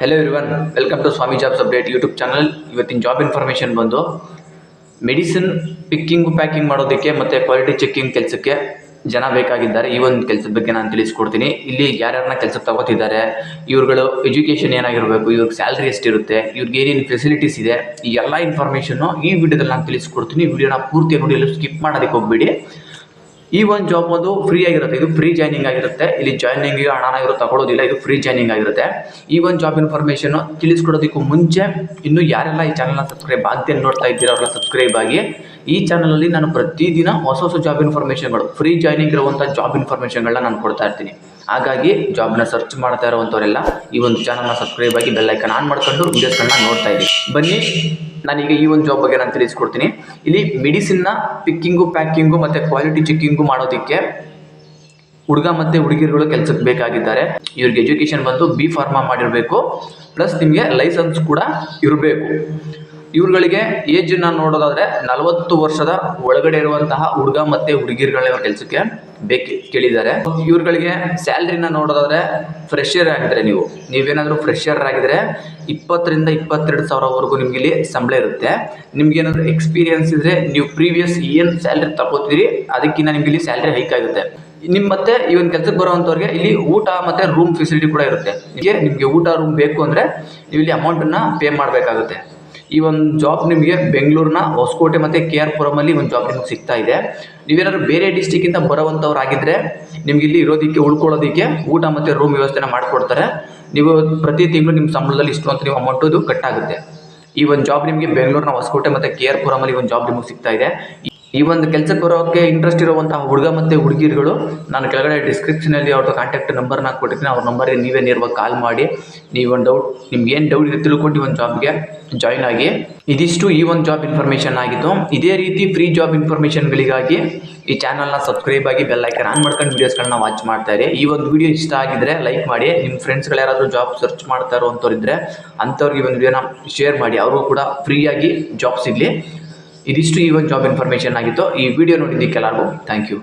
Hello everyone welcome to Swami jobs update YouTube channel ಇವತ್ತಿನ job information ಬಂದು medicine picking packing ಮಾಡೋದಕ್ಕೆ ಮತ್ತು quality checking ಕೆಲಸಕ್ಕೆ ಜನ ಬೇಕಾಗಿದ್ದಾರೆ. ಈ ಒಂದು ಕೆಲಸದ ಬಗ್ಗೆ ನಾನು ತಿಳಿಸ್ಕೊಡ್ತೀನಿ. ಇಲ್ಲಿ ಯಾರ್ಯಾರನ್ನ ಕೆಲಸಕ್ಕೆ ತಗೋತಿದ್ದಾರೆ, ಇವ್ರುಗಳು ಎಜುಕೇಷನ್ ಏನಾಗಿರಬೇಕು, ಇವ್ರಿಗೆ ಸ್ಯಾಲ್ರಿ ಎಷ್ಟಿರುತ್ತೆ, ಇವ್ರಿಗೆ ಏನೇನು ಫೆಸಿಲಿಟೀಸ್ ಇದೆ, ಈ ಎಲ್ಲ ಇನ್ಫಾರ್ಮೇಷನ್ನು ಈ ವಿಡಿಯೋದಲ್ಲಿ ನಾನು ತಿಳಿಸ್ಕೊಡ್ತೀನಿ. ವಿಡಿಯೋನ ಪೂರ್ತಿ ನೋಡಿ, ಎಲ್ಲೂ ಸ್ಕಿಪ್ ಮಾಡೋದಕ್ಕೆ ಹೋಗ್ಬೇಡಿ. ಈ ಒಂದು ಜಾಬ್ ಒಂದು ಫ್ರೀ ಆಗಿರುತ್ತೆ. ಇದು ಫ್ರೀ ಜಾಯ್ನಿಂಗ್ ಆಗಿರುತ್ತೆ. ಇಲ್ಲಿ ಜಾಯ್ನಿಂಗಿಗೆ ಇವರು ತಗೊಳ್ಳೋದಿಲ್ಲ ಇದು ಫ್ರೀ ಜಾಯ್ನಿಂಗ್ ಆಗಿರುತ್ತೆ. ಈ ಒಂದು ಜಾಬ್ ಇನ್ಫಾರ್ಮೇಷನ್ ತಿಳಿಸ್ಕೊಡೋದಕ್ಕೂ ಮುಂಚೆ ಇನ್ನು ಯಾರೆಲ್ಲ ಈ ಚಾನಲ್ನ ಸಬ್ಸ್ಕ್ರೈಬ್ ಆಗದೆ ನೋಡ್ತಾ ಇದ್ದೀರಾ ಅವರೆಲ್ಲ ಸಬ್ಸ್ಕ್ರೈಬ್ ಆಗಿ. ಈ ಚಾನಲಲ್ಲಿ ನಾನು ಪ್ರತಿದಿನ ಹೊಸ ಹೊಸ ಜಾಬ್ ಇನ್ಫಾರ್ಮೇಷನ್ಗಳು ಫ್ರೀ ಜಾಯ್ನಿಂಗ್ ಇರುವಂಥ ಜಾಬ್ ಇನ್ಫಾರ್ಮೇಷನ್ಗಳನ್ನ ನಾನು ಕೊಡ್ತಾ ಇರ್ತೀನಿ. ಹಾಗಾಗಿ ಜಾಬ್ನ ಸರ್ಚ್ ಮಾಡ್ತಾ ಇರುವಂಥವರೆಲ್ಲ ಈ ಒಂದು ಚಾನಲ್ನ ಸಬ್ಸ್ಕ್ರೈಬ್ ಆಗಿ ಬೆಲ್ಲೈಕನ್ ಆನ್ ಮಾಡ್ಕೊಂಡು ವೀಡಿಯೋಸ್ಗಳನ್ನ ನೋಡ್ತಾ ಇದ್ದೀನಿ ಬನ್ನಿ, ನನಗೆ ಈ ಒಂದು ಜಾಬ್ ಬಗ್ಗೆ ನಾನು ತಿಳಿಸ್ಕೊಡ್ತೀನಿ. ಇಲ್ಲಿ ಮೆಡಿಸಿನ್ನ ಪಿಕ್ಕಿಂಗು ಪ್ಯಾಕಿಂಗು ಮತ್ತು ಕ್ವಾಲಿಟಿ ಚೆಕ್ಕಿಂಗು ಮಾಡೋದಕ್ಕೆ ಹುಡುಗ ಮತ್ತು ಹುಡುಗಿರುಗಳು ಕೆಲಸಕ್ಕೆ ಬೇಕಾಗಿದ್ದಾರೆ. ಇವ್ರಿಗೆ ಎಜುಕೇಷನ್ ಬಂದು ಬಿ ಫಾರ್ಮಾ ಮಾಡಿರಬೇಕು. ಪ್ಲಸ್ ನಿಮಗೆ ಲೈಸೆನ್ಸ್ ಕೂಡ ಇರಬೇಕು. ಇವ್ರುಗಳಿಗೆ ಏಜನ್ನ ನೋಡೋದಾದ್ರೆ ನಲವತ್ತು ವರ್ಷದ ಒಳಗಡೆ ಇರುವಂತಹ ಹುಡುಗ ಮತ್ತೆ ಹುಡುಗಿರ್ಗಳ ಕೆಲಸಕ್ಕೆ ಬೇಕು ಕೇಳಿದ್ದಾರೆ. ಇವ್ರುಗಳಿಗೆ ಸ್ಯಾಲ್ರಿನ ನೋಡೋದಾದ್ರೆ ಫ್ರೆಶರ್ ಆಗಿದ್ರೆ ನೀವು, ನೀವೇನಾದರೂ ಫ್ರೆಶರ್ ಆಗಿದ್ರೆ ಇಪ್ಪತ್ತರಿಂದ ಇಪ್ಪತ್ತೆರಡು ಸಾವಿರವರೆಗೂ ನಿಮ್ಗೆ ಇಲ್ಲಿ ಸಂಬಳ ಇರುತ್ತೆ. ನಿಮ್ಗೆ ಏನಾದರೂ ಎಕ್ಸ್ಪೀರಿಯನ್ಸ್ ಇದ್ರೆ ನೀವು ಪ್ರೀವಿಯಸ್ ಏನು ಸ್ಯಾಲ್ರಿ ತಗೋತೀರಿ ಅದಕ್ಕಿಂತ ನಿಮ್ಗೆ ಇಲ್ಲಿ ಸ್ಯಾಲ್ರಿ ಹೈಕ್ ಆಗುತ್ತೆ. ನಿಮ್ಮ ಮತ್ತೆ ಇವನ್ ಕೆಲಸಕ್ಕೆ ಬರುವಂಥವ್ರಿಗೆ ಇಲ್ಲಿ ಊಟ ಮತ್ತೆ ರೂಮ್ ಫೆಸಿಲಿಟಿ ಕೂಡ ಇರುತ್ತೆ. ನಿಮಗೆ ನಿಮಗೆ ಊಟ ರೂಮ್ ಬೇಕು ಅಂದರೆ ನೀವು ಇಲ್ಲಿ ಅಮೌಂಟನ್ನು ಪೇ ಮಾಡಬೇಕಾಗುತ್ತೆ. ಈ ಒಂದು ಜಾಬ್ ನಿಮಗೆ ಬೆಂಗಳೂರಿನ ಹೊಸಕೋಟೆ ಮತ್ತು ಕೆ ಆರ್ ಪುರಮಲ್ಲಿ ಒಂದು ಜಾಬ್ ನಿಮ್ಗೆ ಸಿಗ್ತಾ ಇದೆ. ನೀವೇನಾದ್ರು ಬೇರೆ ಡಿಸ್ಟಿಕ್ಕಿಂದ ಬರೋವಂಥವ್ರಾಗಿದ್ದರೆ ನಿಮ್ಗೆ ಇಲ್ಲಿ ಇರೋದಕ್ಕೆ, ಉಳ್ಕೊಳ್ಳೋದಕ್ಕೆ ಊಟ ಮತ್ತು ರೂಮ್ ವ್ಯವಸ್ಥೆನ ಮಾಡಿಕೊಡ್ತಾರೆ. ನೀವು ಪ್ರತಿ ತಿಂಗಳು ನಿಮ್ಮ ಸಂಬಳದಲ್ಲಿ ಇಷ್ಟು ಅಂತ ನೀವು ಅಮೌಂಟು ಕಟ್ಟಾಗುತ್ತೆ. ಈ ಒಂದು ಜಾಬ್ ನಿಮಗೆ ಬೆಂಗಳೂರಿನ ಹೊಸಕೋಟೆ ಮತ್ತು ಕೆ ಆರ್ ಪುರಮಲ್ಲಿ ಒಂದು ಜಾಬ್ ನಿಮಗೆ ಸಿಗ್ತಾ ಇದೆ. ಈ ಒಂದು ಕೆಲಸಕ್ಕೆ ಬರೋಕ್ಕೆ ಇಂಟ್ರೆಸ್ಟ್ ಇರುವಂತಹ ಹುಡುಗ ಮತ್ತು ಹುಡುಗಿರುಗಳು, ನಾನು ಕೆಳಗಡೆ ಡಿಸ್ಕ್ರಿಪ್ಷನಲ್ಲಿ ಅವ್ರದ್ದು ಕಾಂಟ್ಯಾಕ್ಟ್ ನಂಬರ್ನ ಕೊಟ್ಟಿರ್ತೀನಿ. ಅವ್ರ ನಂಬರ್ಗೆ ನೀವೇ ನೇರವಾಗಿ ಕಾಲ್ ಮಾಡಿ. ನೀವು ಒಂದು ಡೌಟ್ ನಿಮ್ಗೆ ಏನು ಡೌಟ್ ಇದೆ ತಿಳ್ಕೊಂಡು ಈ ಒಂದು ಜಾಬ್ಗೆ ಜಾಯ್ನ್ ಆಗಿ. ಇದಿಷ್ಟು ಈ ಒಂದು ಜಾಬ್ ಇನ್ಫಾರ್ಮೇಷನ್ ಆಗಿತ್ತು ಇದೇ ರೀತಿ ಫ್ರೀ ಜಾಬ್ ಇನ್ಫಾರ್ಮೇಷನ್ಗಳಿಗಾಗಿ ಈ ಚಾನಲ್ನ ಸಬ್ಸ್ಕ್ರೈಬ್ ಆಗಿ ಬೆಲ್ ಐಕನ್ ಆನ್ ಮಾಡ್ಕೊಂಡು ವೀಡಿಯೋಸ್ಗಳನ್ನ ವಾಚ್ ಮಾಡ್ತಾ ಈ ಒಂದು ವಿಡಿಯೋ ಇಷ್ಟ ಆಗಿದ್ರೆ ಲೈಕ್ ಮಾಡಿ. ನಿಮ್ಮ ಫ್ರೆಂಡ್ಸ್ಗಳು ಯಾರಾದರೂ ಜಾಬ್ ಸರ್ಚ್ ಮಾಡ್ತಾ ಅಂತವ್ರಿದ್ರೆ ಅಂಥವ್ರಿಗೆ ಒಂದು ವಿಡಿಯೋನ ಶೇರ್ ಮಾಡಿ. ಅವರು ಕೂಡ ಫ್ರೀಯಾಗಿ ಜಾಬ್ ಸಿಗಲಿ. ಇದಿಷ್ಟು ಈ ಒಂದು ಜಾಬ್ ಇನ್ಫಾರ್ಮೇಷನ್ ಆಗಿತ್ತು. ಈ ವಿಡಿಯೋ ನೋಡಿದ್ದಕ್ಕೆಲ್ಲರಿಗೂ ಥ್ಯಾಂಕ್ ಯು